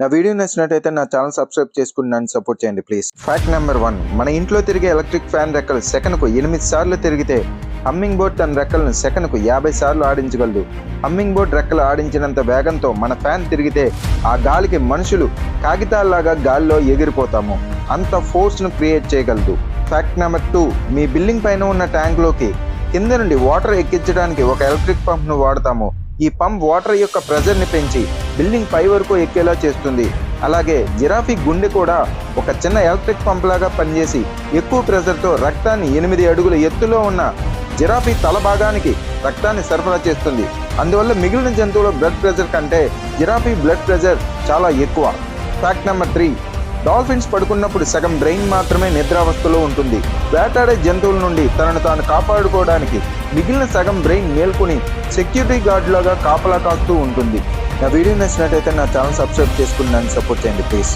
నా వీడియో నచ్చినట్టయితే నా ఛానల్ సబ్స్క్రైబ్ చేసుకుని నన్ను సపోర్ట్ చేయండి ప్లీజ్ ఫ్యాక్ట్ నెంబర్ వన్ మన ఇంట్లో తిరిగే ఎలక్ట్రిక్ ఫ్యాన్ రెక్కలు సెకనుకు ఎనిమిది సార్లు తిరిగితే హమ్మింగ్ బోర్డ్ తన రెక్కలను సెకనుకు యాభై సార్లు ఆడించగలదు. హమ్మింగ్ బోర్డ్ రెక్కలు ఆడించినంత వేగంతో మన ఫ్యాన్ తిరిగితే ఆ గాలికి మనుషులు కాగితాల్లాగా గాలిలో ఎగిరిపోతాము. అంత ఫోర్స్ను క్రియేట్ చేయగలదు. ఫ్యాక్ట్ నెంబర్ టూ మీ బిల్డింగ్ పైన ఉన్న ట్యాంక్లోకి కింద నుండి వాటర్ ఎక్కించడానికి ఒక ఎలక్ట్రిక్ పంప్ను వాడతాము. ఈ పంప్ వాటర్ యొక్క ప్రెజర్ని పెంచి బిల్డింగ్ పై వరకు ఎక్కేలా చేస్తుంది. అలాగే జిరాఫీ గుండె కూడా ఒక చిన్న ఎలక్ట్రిక్ పంప్ లాగా పనిచేసి ఎక్కువ ప్రెజర్తో రక్తాన్ని ఎనిమిది అడుగుల ఎత్తులో ఉన్న జిరాఫీ తల భాగానికి రక్తాన్ని సరఫరా చేస్తుంది. అందువల్ల మిగిలిన జంతువుల బ్లడ్ ప్రెజర్ కంటే జిరాఫీ బ్లడ్ ప్రెజర్ చాలా ఎక్కువ. ఫ్యాక్ట్ నెంబర్ త్రీ డాల్ఫిన్స్ పడుకున్నప్పుడు సగం బ్రెయిన్ మాత్రమే నిద్రావస్థలో ఉంటుంది. వేటాడే జంతువుల నుండి తనను తాను కాపాడుకోవడానికి మిగిలిన సగం బ్రెయిన్ మేల్కొని సెక్యూరిటీ గార్డ్ లాగా కాపలా కాస్తూ ఉంటుంది. నా వీడియో నచ్చినట్టయితే నా ఛానల్ సబ్స్క్రైబ్ చేసుకుని నన్ను సపోర్ట్ చేయండి ప్లీజ్.